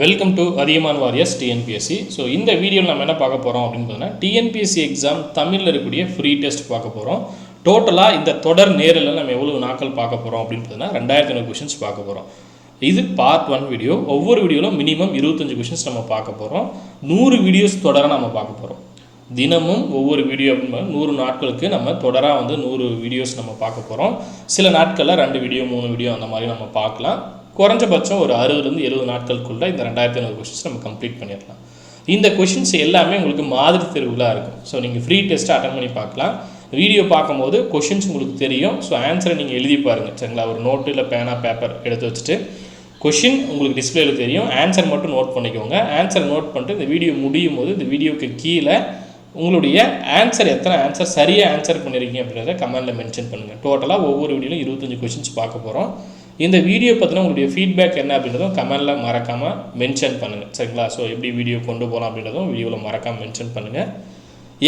Welcome to Adhigaman warriors TNPSC so இந்த வீடியோவில் நம்ம என்ன பார்க்க போகிறோம் அப்படின்னு பார்த்தீங்கன்னா டிஎன்பிஎஸ்சி எக்ஸாம் தமிழில் இருக்கக்கூடிய ஃப்ரீ டெஸ்ட் பார்க்க போகிறோம் டோட்டலாக இந்த தொடர் நேரில் நம்ம எவ்வளோ நாட்கள் பார்க்க போகிறோம் அப்படின்னு பார்த்தீங்கன்னா ரெண்டாயிரத்தி ஐநூறு கொஷின்ஸ் பார்க்க போகிறோம் இது பார்ட் ஒன் வீடியோ ஒவ்வொரு வீடியோவில் மினிமம் இருபத்தஞ்சு கொஷின்ஸ் நம்ம பார்க்க போகிறோம் நூறு வீடியோஸ் தொடராக நம்ம பார்க்க போகிறோம் தினமும் ஒவ்வொரு வீடியோ அப்படின்னு நூறு நாட்களுக்கு நம்ம தொடராக வந்து நூறு வீடியோஸ் நம்ம பார்க்க போகிறோம் சில நாட்களில் ரெண்டு வீடியோ மூணு வீடியோ அந்த மாதிரி நம்ம பார்க்கலாம். குறைஞ்சபட்சம் ஒரு அறுபதுலேருந்து எழுபது நாட்களுக்குள்ள இந்த ரெண்டாயிரத்தி ஐநூறு கொஷின்ஸ் நம்ம கம்ப்ளீட் பண்ணிடலாம். இந்த கொஷின்ஸ் எல்லாமே உங்களுக்கு மாதிரி தெருவுகளாக இருக்கும். ஸோ நீங்கள் ஃப்ரீ டெஸ்ட்டை அட்டன் பண்ணி பார்க்கலாம். வீடியோ பார்க்கும்போது கொஷின்ஸ் உங்களுக்கு தெரியும். ஸோ ஆன்சரை நீங்கள் எழுதி பாருங்கள் சரிங்களா? ஒரு நோட்டு இல்லை பேனா பேப்பர் எடுத்து வச்சுட்டு கொஷின் உங்களுக்கு டிஸ்பிளேல தெரியும். ஆன்சர் மட்டும் நோட் பண்ணிக்கோங்க. ஆன்சர் நோட் பண்ணிட்டு இந்த வீடியோ முடியும் போது இந்த வீடியோக்கு கீழே உங்களுடைய ஆன்சர் எத்தனை ஆன்சர் சரியாக ஆன்சர் பண்ணியிருக்கீங்க அப்படின்றத கமெண்டில் மென்ஷன் பண்ணுங்கள் டோட்டலாக ஒவ்வொரு வீடியோலையும் இருபத்தஞ்சி கொஷின்ஸ் பார்க்க போகிறோம் இந்த வீடியோ பற்றின உங்களுடைய ஃபீட்பேக் என்ன அப்படின்றதும் கமெண்டில் மறக்காமல் மென்ஷன் பண்ணுங்கள் சரிங்களா? ஸோ எப்படி வீடியோ கொண்டு போகலாம் அப்படின்றதும் வீடியோவில் மறக்காமல் மென்ஷன் பண்ணுங்கள்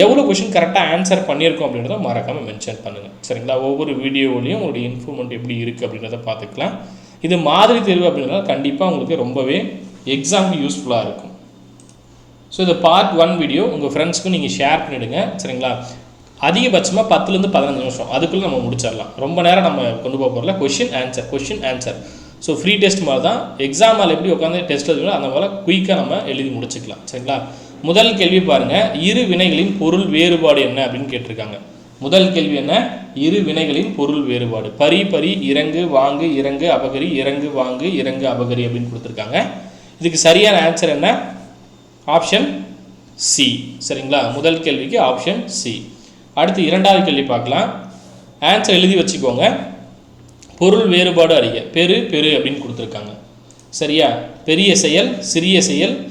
எவ்வளோ கொஷின் கரெக்டாக ஆன்சர் பண்ணியிருக்கோம் அப்படின்றத மறக்காமல் மென்ஷன் பண்ணுங்கள் சரிங்களா? ஒவ்வொரு வீடியோவிலையும் உங்களுடைய இன்ஃபர்மெண்ட் எப்படி இருக்குது அப்படின்றத பார்த்துக்கலாம். இது மாதிரி தேர்வு அப்படின்றத கண்டிப்பாக உங்களுக்கு ரொம்பவே எக்ஸாமுக்கு யூஸ்ஃபுல்லாக இருக்கும். ஸோ இந்த பார்ட் ஒன் வீடியோ உங்கள் ஃப்ரெண்ட்ஸ்க்கும் நீங்கள் ஷேர் பண்ணிவிடுங்க சரிங்களா? அதிகபட்சமாக பத்துலேருந்து பதினஞ்சு நிமிஷம். அதுக்குள்ளே நம்ம முடிச்சிடலாம். ரொம்ப நேரம் நம்ம கொண்டு போக போகிறல question answer question answer so free test மாதிரி தான். எக்ஸாம் எப்படி உட்காந்து டெஸ்ட் எழுதுங்களோ அந்த போல் குயிக்காக நம்ம எழுதி முடிச்சுக்கலாம். சரிங்களா? முதல் கேள்வி பாருங்கள் இரு வினைகளின் பொருள் வேறுபாடு என்ன அப்படின்னு கேட்டிருக்காங்க. முதல் கேள்வி என்ன? இரு வினைகளின் பொருள் வேறுபாடு. பரி பரி இறங்கு வாங்கு இறங்கு அபகரி இறங்கு வாங்கு இறங்கு அபகரி அப்படின்னு கொடுத்துருக்காங்க. இதுக்கு சரியான ஆன்சர் என்ன? ஆப்ஷன் சி சரிங்களா? முதல் கேள்விக்கு ஆப்ஷன் சி அடுத்து இரண்டாவது கேள்வி பார்க்கலாம். ஆன்சர் எழுதி வச்சுக்கோங்க. பொருள் வேறுபாடு அறிய. பெரு பெரு அப்படின்னு கொடுத்துருக்காங்க. சரியா? பெரிய செயல் சிறிய செயல்.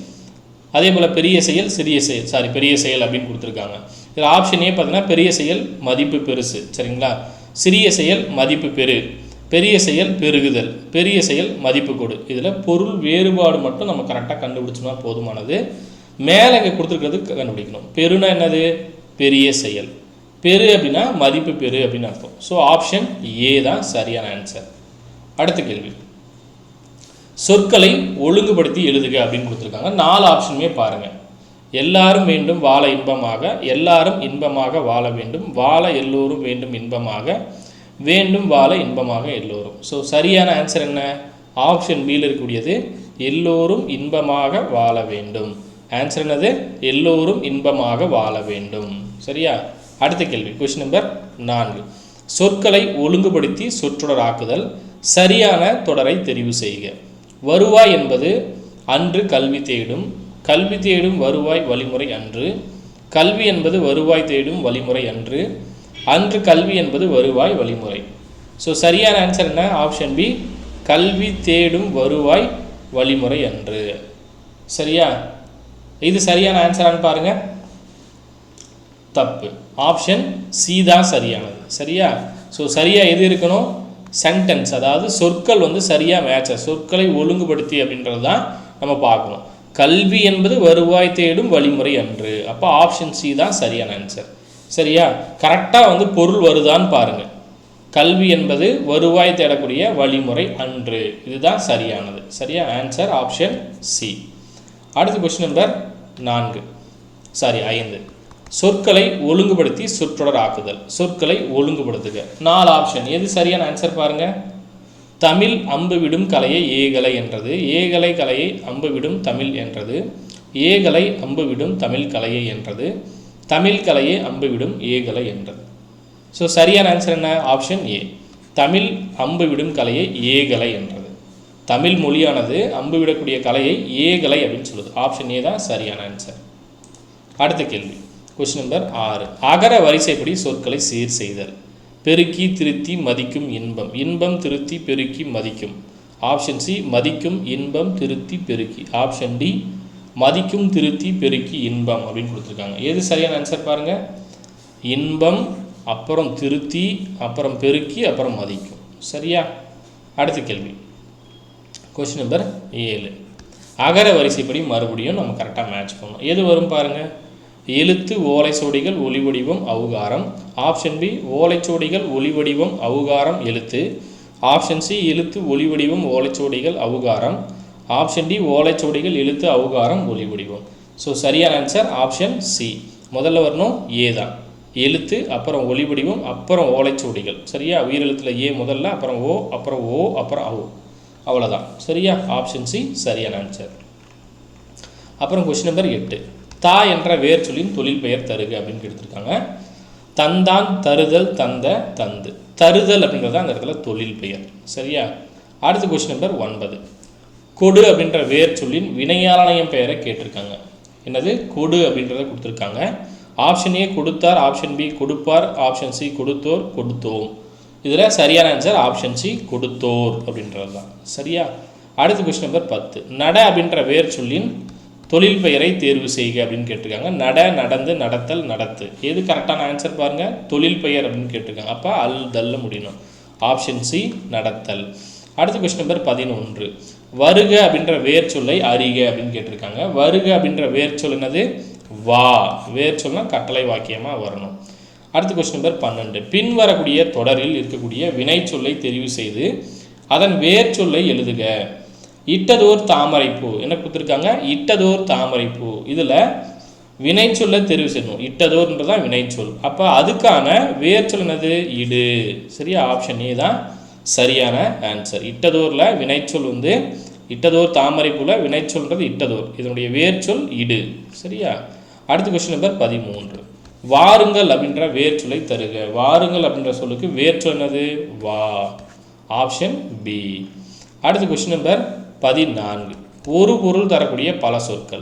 அதே போல் பெரிய செயல் சிறிய செயல். சாரி பெரிய செயல் அப்படின்னு கொடுத்துருக்காங்க. இதில் ஆப்ஷனே பார்த்தீங்கன்னா பெரிய செயல் மதிப்பு பெருசு. சரிங்களா? சிறிய செயல் மதிப்பு பெரு. பெரிய செயல் பெருகுதல். பெரிய செயல் மதிப்பு கொடு. இதில் பொருள் வேறுபாடு மட்டும் நம்ம கரெக்டாக கண்டுபிடிச்சோம்னா போதுமானது. மேலே இங்கே கொடுத்துருக்கிறது கண்டுபிடிக்கணும். பெருனா என்னது? பெரிய செயல். பெரு அப்படின்னா மதிப்பு பெரு அப்படின்னு அர்த்தம். ஸோ ஆப்ஷன் ஏ தான் சரியான ஆன்சர் அடுத்த கேள்வி. சொற்களை ஒழுங்குபடுத்தி எழுதுக அப்படின்னு கொடுத்துருக்காங்க. நாலு ஆப்ஷனுமே பாருங்கள் எல்லாரும் வேண்டும் வாழ இன்பமாக எல்லாரும் இன்பமாக வாழ வேண்டும் வாழ எல்லோரும் வேண்டும் இன்பமாக வேண்டும் வாழ இன்பமாக எல்லோரும். ஸோ சரியான ஆன்சர் என்ன? ஆப்ஷன் பியில் இருக்கக்கூடியது எல்லோரும் இன்பமாக வாழ வேண்டும். ஆன்சர் என்னது? எல்லோரும் இன்பமாக வாழ வேண்டும். சரியா? அடுத்த கேள்வி கொஸ்டின் நம்பர் நான்கு. சொற்களை ஒழுங்குபடுத்தி சொற்றொடர் ஆக்குதல் சரியான தொடரை தெரிவு செய்க. வருவாய் என்பது அன்று கல்வி தேடும் கல்வி தேடும் வருவாய் வழிமுறை அன்று கல்வி என்பது வருவாய் தேடும் வழிமுறை அன்று அன்று கல்வி என்பது வருவாய் வழிமுறை. ஸோ சரியான ஆன்சர் என்ன? ஆப்ஷன் பி கல்வி தேடும் வருவாய் வழிமுறை அன்று. சரியா? இது சரியான ஆன்சரான்னு பாருங்கள் தப்பு. ஆப்ஷன் சி தான் சரியானது. சரியா? ஸோ சரியாக எது இருக்கணும்? சென்டென்ஸ் அதாவது சொற்கள் வந்து சரியாக மேட்ச சொற்களை ஒழுங்குபடுத்தி அப்படின்றது தான் நம்ம பார்க்கணும். கல்வி என்பது வருவாய் தேடும் வழிமுறை அன்று. அப்போ ஆப்ஷன் சி தான் சரியான ஆன்சர் சரியா? கரெக்டாக வந்து பொருள் வருதான்னு பாருங்கள் கல்வி என்பது வருவாய் தேடக்கூடிய வழிமுறை அன்று. இதுதான் சரியானது. சரியா? ஆன்சர் ஆப்ஷன் சி அடுத்த கொஸ்டின் நம்பர் நான்கு. சாரி ஐந்து. சொற்களை ஒழுங்குபடுத்தி சொற்றொடர் ஆக்குதல். சொற்களை ஒழுங்குபடுத்துக. நாலு ஆப்ஷன் எது சரியான ஆன்சர் பாருங்க. தமிழ் அம்பு விடும் கலையை ஏகலை என்றது. ஏகலை கலையை அம்பு விடும் தமிழ் என்றது. ஏகலை அம்பு விடும் தமிழ் கலையை என்றது. தமிழ் கலையை அம்பு விடும் ஏகலை என்றது. ஸோ சரியான ஆன்சர் என்ன? ஆப்ஷன் ஏ தமிழ் அம்பு விடும் கலையை ஏகலை என்றது. தமிழ் மொழியானது அம்பு விடக்கூடிய கலையை ஏகலை அப்படின்னு சொல்லுது. ஆப்ஷன் ஏ தான் சரியான ஆன்சர் அடுத்த கேள்வி. கொஸ்டின் நம்பர் ஆறு. அகர வரிசைப்படி சொற்களை சீர் செய்தல். பெருக்கி திருத்தி மதிக்கும் இன்பம். இன்பம் திருத்தி பெருக்கி மதிக்கும். ஆப்ஷன் சி மதிக்கும் இன்பம் திருத்தி பெருக்கி. ஆப்ஷன் டி மதிக்கும் திருத்தி பெருக்கி இன்பம் அப்படின்னு கொடுத்துருக்காங்க. எது சரியான ஆன்சர் பாருங்கள் இன்பம் அப்புறம் திருத்தி அப்புறம் பெருக்கி அப்புறம் மதிக்கும். சரியா? அடுத்த கேள்வி. கொஸ்டின் நம்பர் ஏழு. அகர வரிசைப்படி மறுபடியும் நம்ம கரெக்டாக மேட்ச் பண்ணணும். எது வரும் பாருங்கள் எழுத்து ஓலைச்சுவடிகள் ஒளிவடிவம் அவுகாரம். ஆப்ஷன் பி ஓலைச்சுவடிகள் ஒளிவடிவம் அவுகாரம் எழுத்து. ஆப்ஷன் சி எழுத்து ஒளிவடிவம் ஓலைச்சுவடிகள் அவுகாரம். ஆப்ஷன் டி ஓலைச்சுவடிகள் எழுத்து அவுகாரம் ஒளி வடிவம் ஸோ சரியான ஆன்சர் ஆப்ஷன் சி முதல்ல வரணும் ஏ தான். எழுத்து அப்புறம் ஒளி வடிவம் அப்புறம் ஓலைச்சுவடிகள். சரியா? உயிரெழுத்தில் ஏ முதல்ல அப்புறம் ஓ அப்புறம் ஓ அப்புறம் அவு. அவ்வளோதான் சரியா? ஆப்ஷன் சி சரியான ஆன்சர் அப்புறம் கொஸ்டின் நம்பர் எட்டு. தா என்ற வேர் சொல்லின் தொழில் பெயர் தருக அப்படின்னு எடுத்திருக்காங்க தந்தான் தருதல் தந்த தந்து. தருதல் அப்படின்றது அந்த இடத்துல தொழில் பெயர். சரியா? அடுத்த கொஸ்டின் நம்பர் ஒன்பது. கொடு அப்படின்ற வேர் சொல்லின் வினையாளனையம் பெயரை கேட்டிருக்காங்க. என்னது? கொடு அப்படின்றத கொடுத்துருக்காங்க. ஆப்ஷன் ஏ கொடுத்தார் ஆப்ஷன் பி கொடுப்பார் ஆப்ஷன் சி கொடுத்தோர் கொடுத்தோம். இதில் சரியான ஆன்சர் ஆப்ஷன் சி கொடுத்தோர் அப்படின்றது தான் சரியா? அடுத்த கொஸ்டின் நம்பர் பத்து. நட அப்படின்ற வேர் சொல்லின் தொழில் பெயரை தேர்வு செய்க அப்படின்னு கேட்டிருக்காங்க. நட நடந்து நடத்தல் நடத்து. எது கரெக்டான ஆன்சர் பாருங்கள் தொழில் பெயர் அப்படின்னு கேட்டிருக்காங்க. அப்போ அல் தல்ல முடியணும். ஆப்ஷன் சி நடத்தல். அடுத்த கொஸ்டின் நம்பர் பதினொன்று. வருக அப்படின்ற வேர் சொல்லை அறிக அப்படின்னு கேட்டிருக்காங்க. வருக அப்படின்ற வேர் சொல் என்னது? வா. வேர் சொல்னா கட்டளை வாக்கியமாக வரணும். அடுத்த கொஸ்டின் நம்பர் பன்னெண்டு. பின் வரக்கூடிய தொடரில் இருக்கக்கூடிய வினை சொல்லை தெரிவு செய்து அதன் வேர் சொல்லை எழுதுக. இட்டதோர் தாமரைப்பூ. என்ன கொடுத்துருக்காங்க? இட்டதோர் தாமரைப்பூ. இதில் வினைச்சொல்லை தெரிவு செய்யணும். இட்டதோர்ன்றது தான் வினைச்சொல். அப்போ அதுக்கான வேர்ச்சொல் என்னது? இடு. சரியா? ஆப்ஷன் ஏ தான் சரியான ஆன்சர் இட்டதோரில் வினைச்சொல் வந்து இட்டதோர் தாமரைப்பூவில் வினைச்சொல்ன்றது இட்டதோர். இதனுடைய வேர்ச்சொல் இடு. சரியா? அடுத்த கொஸ்டின் நம்பர் பதிமூன்று. வாருங்கள் அப்படின்ற வேர்ச்சொல்லை தருக. வாருங்கள் அப்படின்ற சொல்லுக்கு வேர்ச்சொல் என்னது? வா. ஆப்ஷன் பி அடுத்த கொஸ்டின் நம்பர் பதினான்கு. ஒரு பொருள் தரக்கூடிய பல சொற்கள்.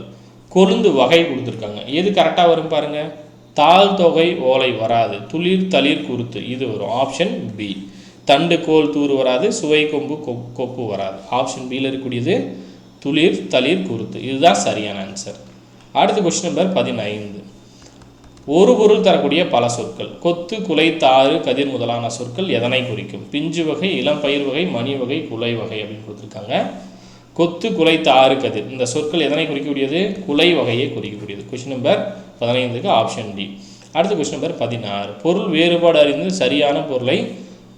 கொழுந்து வகை கொடுத்துருக்காங்க. எது கரெக்டாக வரும் பாருங்க? தாழ் தொகை ஓலை வராது. துளிர் தளிர் குருத்து. இது வரும். ஆப்ஷன் பி தண்டு கோல் தூர் வராது. சுவை கொம்பு கொ- கொப்பு வராது. ஆப்ஷன் பியில் இருக்கக்கூடியது துளிர் தளிர் குருத்து. இதுதான் சரியான ஆன்சர் அடுத்த கொஸ்டின் நம்பர் பதினைந்து. ஒரு பொருள் தரக்கூடிய பல சொற்கள். கொத்து குலை தாறு கதிர் முதலான சொற்கள் எதனை குறிக்கும்? பிஞ்சு வகை இளம் பயிர் வகை மணி வகை குலை வகை அப்படின்னு கொடுத்துருக்காங்க. கொத்து குலைத்த ஆறு கதிர். இந்த சொற்கள் எதனை குறிக்கக்கூடியது? குலை வகையை குறிக்கக்கூடியது. கொஸ்டின் நம்பர் பதினைந்துக்கு ஆப்ஷன் டி அடுத்த கொஸ்டின் நம்பர் பதினாறு. பொருள் வேறுபாடு அறிந்து சரியான பொருளை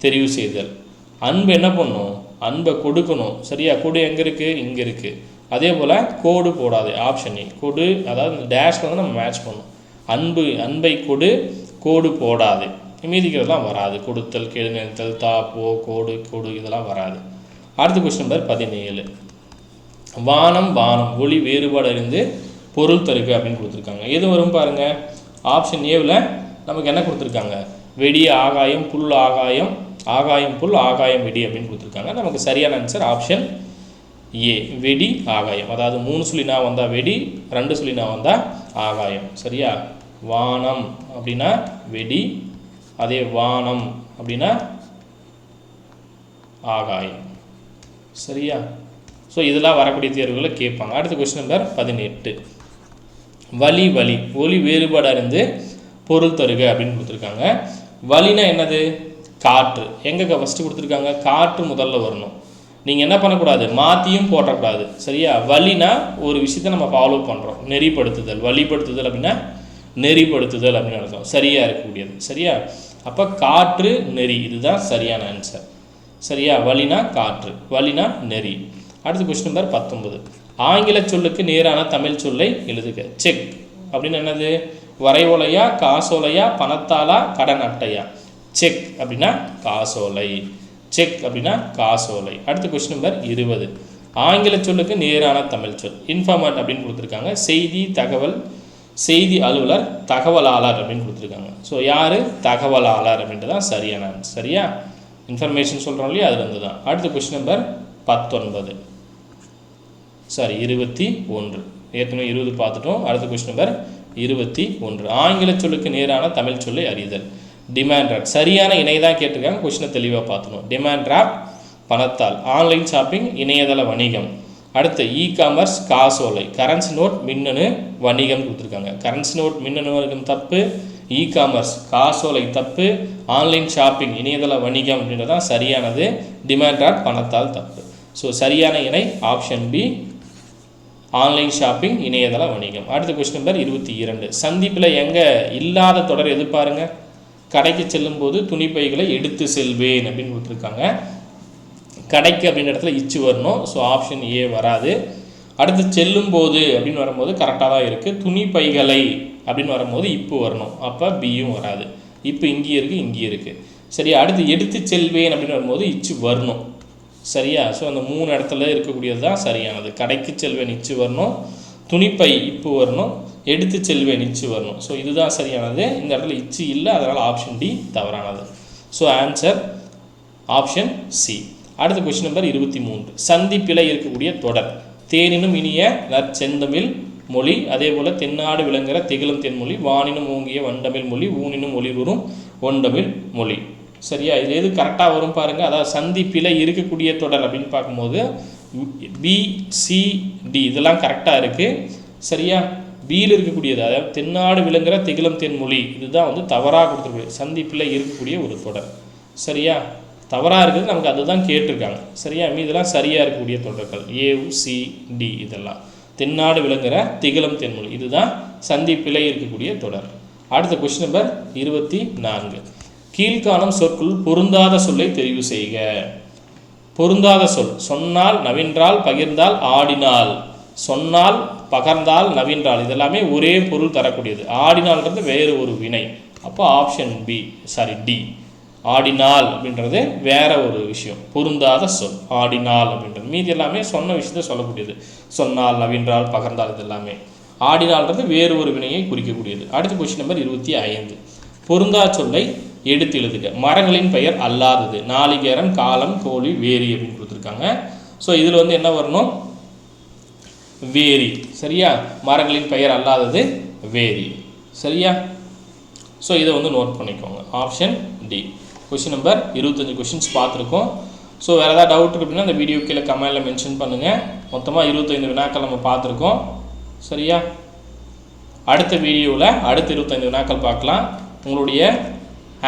தெரிவு செய்தல். அன்பு என்ன பண்ணும்? அன்பை கொடுக்கணும். சரியா? கொடு எங்கே இருக்குது இங்கே இருக்குது அதே போல் கோடு போடாது. ஆப்ஷன் ஏ கொடு அதாவது இந்த டேஷில் வந்து நம்ம மேட்ச் பண்ணணும் அன்பு அன்பை கொடு கோடு போடாது. மீதிக்கிறதெல்லாம் வராது. கொடுத்தல் கேடு தாப்போ தா போ கோடு கொடு இதெல்லாம் வராது. அடுத்த கொஸ்டின் நம்பர் பதினேழு. வானம் வானம் ஒளி வேறுபாடு அறிந்து பொருள் தருக்கு அப்படின்னு கொடுத்துருக்காங்க. எது வரும் பாருங்க? ஆப்ஷன் ஏவில் நமக்கு என்ன கொடுத்துருக்காங்க? வெடி ஆகாயம் புல் ஆகாயம் ஆகாயம் புல் ஆகாயம் வெடி அப்படின்னு கொடுத்துருக்காங்க. நமக்கு சரியான ஆன்சர் ஆப்ஷன் ஏ வெடி ஆகாயம். அதாவது மூணு சுழினா வந்தால் வெடி ரெண்டு சுழினா வந்தால் ஆகாயம். சரியா? வானம் அப்படின்னா வெடி அதே வானம் அப்படின்னா ஆகாயம். சரியா? ஸோ இதெல்லாம் வரக்கூடிய தேர்வுகளை கேட்பாங்க. அடுத்த கொஸ்டின் நம்பர் பதினெட்டு. வலி வலி. ஒலி வேறுபாடு அறிந்து பொருள் தருக அப்படின்னு கொடுத்துருக்காங்க. வலினா என்னது? காற்று. எங்கே ஃபஸ்ட்டு கொடுத்துருக்காங்க? காற்று முதல்ல வரணும். நீங்கள் என்ன பண்ணக்கூடாது? மாற்றியும் போட்டக்கூடாது சரியா? வலினா ஒரு விஷயத்தை நம்ம ஃபாலோ பண்ணுறோம் நெறிப்படுத்துதல். வழிப்படுத்துதல் அப்படின்னா நெறிப்படுத்துதல் அப்படின்னு அர்த்தம். சரியாக இருக்கக்கூடியது. சரியா? அப்போ காற்று நெறி. இதுதான் சரியான ஆன்சர் சரியா? வலினா காற்று. வலினா நெறி. அடுத்த கொஸ்டின் நம்பர் பத்தொன்பது. ஆங்கில சொல்லுக்கு நேரான தமிழ் சொல்லை எழுதுக. செக் அப்படின்னு என்னது? வரைவோலையா காசோலையா பணத்தாளா கடன் அட்டையா? செக் அப்படின்னா காசோலை. செக் அப்படின்னா காசோலை. அடுத்த கொஸ்டின் நம்பர் இருபது. ஆங்கில சொல்லுக்கு நேரான தமிழ் சொல். இன்ஃபார்மட் அப்படின்னு கொடுத்துருக்காங்க. செய்தி தகவல் செய்தி அலுவலர் தகவலாளர் அப்படின்னு கொடுத்துருக்காங்க. ஸோ யார்? தகவலாளர் அப்படின்றது தான் சரியான சரியா? இன்ஃபர்மேஷன் சொல்கிறோம் இல்லையா? அதுலேருந்து தான் அடுத்த கொஸ்டின் நம்பர் பத்தொன்பது. சாரி இருபத்தி ஒன்று. ஏற்கனவே இருபது பார்த்துட்டோம். அடுத்த கொஸ்டின் நம்பர் இருபத்தி ஒன்று. ஆங்கில சொல்லுக்கு நேரான தமிழ் சொல்லை அறிதல். டிமாண்ட் டிராப் சரியான இணை தான் கேட்டிருக்காங்க. கொஸ்டினை தெளிவாக பார்த்துணும் டிமாண்ட் டிராப் பணத்தால். ஆன்லைன் ஷாப்பிங் இணையதள வணிகம். அடுத்து இ காமர்ஸ் காசோலை. கரன்சி நோட் மின்னணு வணிகம் கொடுத்துருக்காங்க. கரன்சி நோட் மின்னணு வணிகம் தப்பு. இ காமர்ஸ் காசோலை தப்பு. ஆன்லைன் ஷாப்பிங் இணையதள வணிகம் அப்படின்றது தான் சரியானது. டிமாண்ட் டிராப் பணத்தால் தப்பு. ஸோ சரியான இணை ஆப்ஷன் பி ஆன்லைன் ஷாப்பிங் இணையதள வணிகம். அடுத்த கொஸ்டின் நம்பர் இருபத்தி இரண்டு. சந்திப்பில் எங்கே இல்லாத தொடர் எது பாருங்க கடைக்கு செல்லும்போது துணிப்பைகளை எடுத்து செல்வேன் அப்படின்னு கொடுத்துருக்காங்க. கடைக்கு அப்படின்ற இடத்துல இச்சு வரணும். ஸோ ஆப்ஷன் ஏ வராது. அடுத்து செல்லும் போது அப்படின்னு வரும்போது கரெக்டாக தான் இருக்குது துணி பைகளை அப்படின்னு வரும்போது இப்போ வரணும். அப்போ பியும் வராது. இப்போ இங்கேயும் இருக்குது இங்கேயும் இருக்குது சரி அடுத்து எடுத்து செல்வேன் அப்படின்னு வரும்போது இச்சு வரணும். சரியா? ஸோ அந்த மூணு இடத்துல இருக்கக்கூடியது தான் சரியானது. கடைக்கு செல்வேன் இச்சு வரணும். துணிப்பை இப்போ வரணும். எடுத்து செல்வேன் இச்சு வரணும். ஸோ இதுதான் சரியானது. இந்த இடத்துல இச்சு இல்லை அதனால் ஆப்ஷன் டி தவறானது. ஸோ ஆன்சர் ஆப்ஷன் சி அடுத்த கொஸ்டின் நம்பர் இருபத்தி மூன்று. சந்திப்பில இருக்கக்கூடிய தொடர். தேனினும் இனிய நற்செந்தமிழ் மொழி அதே போல் தென்னாடு விளங்குகிற திகழும் தென்மொழி வானினும் ஓங்கிய வண்டமிழ் மொழி ஊனினும் ஒளிவரும் ஒண்டமிழ் மொழி. சரியா? இது எது கரெக்டாக வரும் பாருங்கள் அதாவது சந்திப்பில் இருக்கக்கூடிய தொடர் அப்படின்னு பார்க்கும்போது பி சி டி இதெல்லாம் கரெக்டாக இருக்குது சரியா? பியில் இருக்கக்கூடியது அதாவது தென்னாடு விளங்குகிற திகிலம் தென்மொழி இதுதான் வந்து தவறாக கொடுத்துருக்கூடிய சந்திப்பில் இருக்கக்கூடிய ஒரு தொடர். சரியா? தவறாக இருக்குது நமக்கு அதுதான் கேட்டிருக்காங்க. சரியா? இதெல்லாம் சரியாக இருக்கக்கூடிய தொடர்கள். ஏ சி டி இதெல்லாம். தென்னாடு விளங்குகிற திகிலம் தென்மொழி இதுதான் சந்திப்பில் இருக்கக்கூடிய தொடர். அடுத்த கொஸ்டின் நம்பர் இருபத்தி நான்கு. கீழ்காணும் சொற்குள் பொருந்தாத சொல்லை தெரிவு செய்க. பொருந்தாத சொல் சொன்னால் நவின்றால் பகிர்ந்தால் ஆடினால். சொன்னால் பகர்ந்தால் நவின்றால் இதெல்லாமே ஒரே பொருள் தரக்கூடியது. ஆடினால்ன்றது வேறு ஒரு வினை. அப்போ ஆப்ஷன் பி சாரி டி ஆடினால் அப்படின்றது வேற ஒரு விஷயம். பொருந்தாத சொல் ஆடினால் அப்படின்றது. மீதி எல்லாமே சொன்ன விஷயத்த சொல்லக்கூடியது. சொன்னால் நவின்றால் பகர்ந்தால் இது எல்லாமே ஆடினால்ன்றது வேறு ஒரு வினையை குறிக்கக்கூடியது. அடுத்த கொஸ்டின் நம்பர் இருபத்தி ஐந்து. பொருந்தா சொல்லை எடுத்து எழுதுக மரங்களின் பெயர் அல்லாதது. நாளிகேரன் காலம் கோழி வேரி அப்படின்னு கொடுத்துருக்காங்க. ஸோ இதில் வந்து என்ன வரணும்? வேரி. சரியா? மரங்களின் பெயர் அல்லாதது வேரி. சரியா? ஸோ இதை வந்து நோட் பண்ணிக்கோங்க. ஆப்ஷன் டி கொஷின் நம்பர் இருபத்தஞ்சி கொஷின்ஸ் பார்த்துருக்கோம். ஸோ வேறு ஏதாவது டவுட் இருக்கு அப்படின்னா அந்த வீடியோ கீழே கமெண்டில் மென்ஷன் பண்ணுங்கள் மொத்தமாக இருபத்தைந்து வினாக்கள் நம்ம பார்த்துருக்கோம். சரியா? அடுத்த வீடியோவில் அடுத்த இருபத்தைந்து வினாக்கள் பார்க்கலாம். உங்களுடைய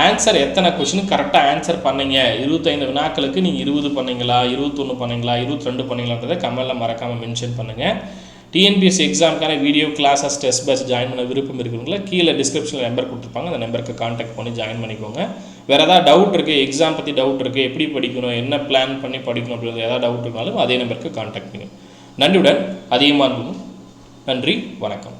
ஆன்சர் எத்தனை கொஷினுக்கு கரெக்டாக ஆன்சர் பண்ணீங்க. இருபத்தைந்து வினாக்களுக்கு நீங்கள் இருபது பண்ணீங்களா? இருபத்தொன்று பண்ணீங்களா? இருபத்தி ரெண்டு பண்ணீங்களான்றதை கமெண்டில் மறக்காமல் மென்ஷன் பண்ணுங்கள் TNPSC எக்ஸாமுக்கான video classes test base join பண்ண விருப்பம் இருக்கிறவங்கள கீழே டிஸ்கிரிப்ஷனில் நம்பர் கொடுத்துருப்பாங்க. அந்த நம்பருக்கு காண்டாக்ட் பண்ணி ஜாயின் பண்ணிக்கோங்க. வேறு ஏதாவது டவுட் இருக்குது எக்ஸாம் பற்றி டவுட் இருக்குது எப்படி படிக்கணும் என்ன பிளான் பண்ணி படிக்கணும் அப்படின்றது ஏதாவது டவுட் இருந்தாலும் அதே நம்பருக்கு காண்டாக்ட் பண்ணுங்கள் நன்றியுடன் அதிகமாக இருக்கணும் நன்றி வணக்கம்.